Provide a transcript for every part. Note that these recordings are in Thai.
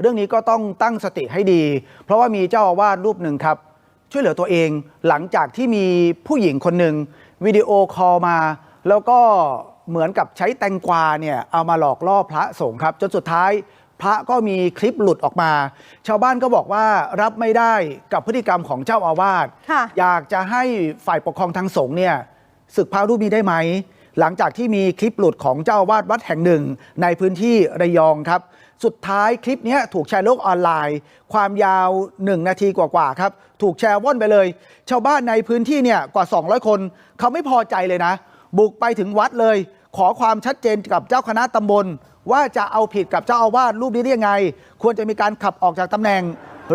เรื่องนี้ก็ต้องตั้งสติให้ดี เพราะว่ามีเจ้าอาวาสรูปหนึ่งครับ ช่วยเหลือตัวเองหลังจากที่มีผู้หญิงคนหนึ่งวิดีโอคอลมา แล้วก็เหมือนกับใช้แตงกวาเนี่ยเอามาหลอกล่อพระสงฆ์ครับจนสุดท้ายพระก็มีคลิปหลุดออกมา ชาวบ้านก็บอกว่ารับไม่ได้กับพฤติกรรมของเจ้าอาวาสค่ะอยากจะให้ฝ่ายปกครองทางสงฆ์เนี่ยศึกพระรูปนี้ได้ไหม หลังจากที่มีคลิปหลุดของเจ้าอาวาสวัดแห่งหนึ่ง ในพื้นที่ระยองครับ สุดท้ายคลิปนี้ถูกแชร์โลกออนไลน์ ความยาว 1 นาทีกว่าๆครับ ถูกแชร์ว่อนไปเลย ชาวบ้านในพื้นที่เนี่ยกว่า 200 คน เขาไม่พอใจเลยนะ บุกไปถึงวัดเลย ขอความชัดเจนกับเจ้าคณะตำบล ว่าจะเอาผิดกับเจ้าอาวาสรูปนี้ได้ยังไง ควรจะมีการขับออกจากตำแหน่ง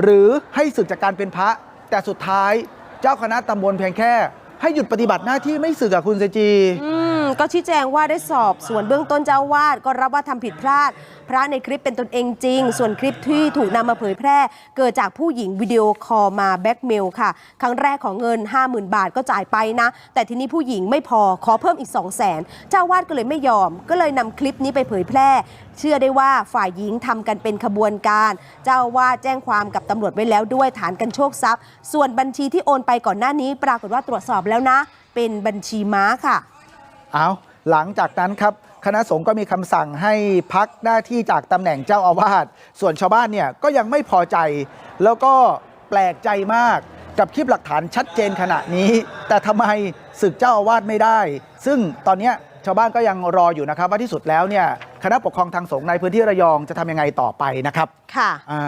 หรือให้สึกจากการเป็นพระ แต่สุดท้ายเจ้าคณะตำบลเพียงแค่ ให้หยุดปฏิบัติหน้าที่ไม่สึกอะคุณเซจี ก็ชี้แจงว่าได้สอบส่วนเบื้องต้นเจ้าวาดก็รับว่าทำผิดพลาด พระในคลิปเป็นตนเองจริง ส่วนคลิปที่ถูกนำมาเผยแพร่ เกิดจากผู้หญิงวิดีโอคอลมาแบ็กเมลค่ะ ครั้งแรกของเงิน 50,000 บาทก็จ่ายไปนะ แต่ทีนี้ผู้หญิงไม่พอขอเพิ่มอีก 2 0 0 0 0 0เจ้าวาดก็เลยไม่ยอม ก็เลยนำคลิปนี้ไปเผยแพร่ เชื่อได้ว่าฝ่ายหญิงทำกันเป็นขบวนการ เจ้าวาดแจ้งความกับตำรวจไว้แล้วด้วยฐานกันโชคทรัพย์ ส่วนบัญชีที่โอนไปก่อนหน้านี้ ปรากฏว่าตรวจสอบแล้วนะ เป็นบัญชีม้าค่ะ เอาหลังจากนั้นครับคณะสงฆ์ก็มีคำสั่งให้พักหน้าที่จากตำแหน่งเจ้าอาวาส ส่วนชาวบ้านเนี่ยก็ยังไม่พอใจ แล้วก็แปลกใจมากกับคลิปหลักฐานชัดเจนขณะนี้ แต่ทำไมศึกเจ้าอาวาสไม่ได้ ซึ่งตอนเนี้ยชาวบ้านก็ยังรออยู่นะครับ ว่าที่สุดแล้วเนี่ยคณะปกครองทางสงฆ์ในพื้นที่ระยองจะทำยังไงต่อไปนะครับ ค่ะอ่า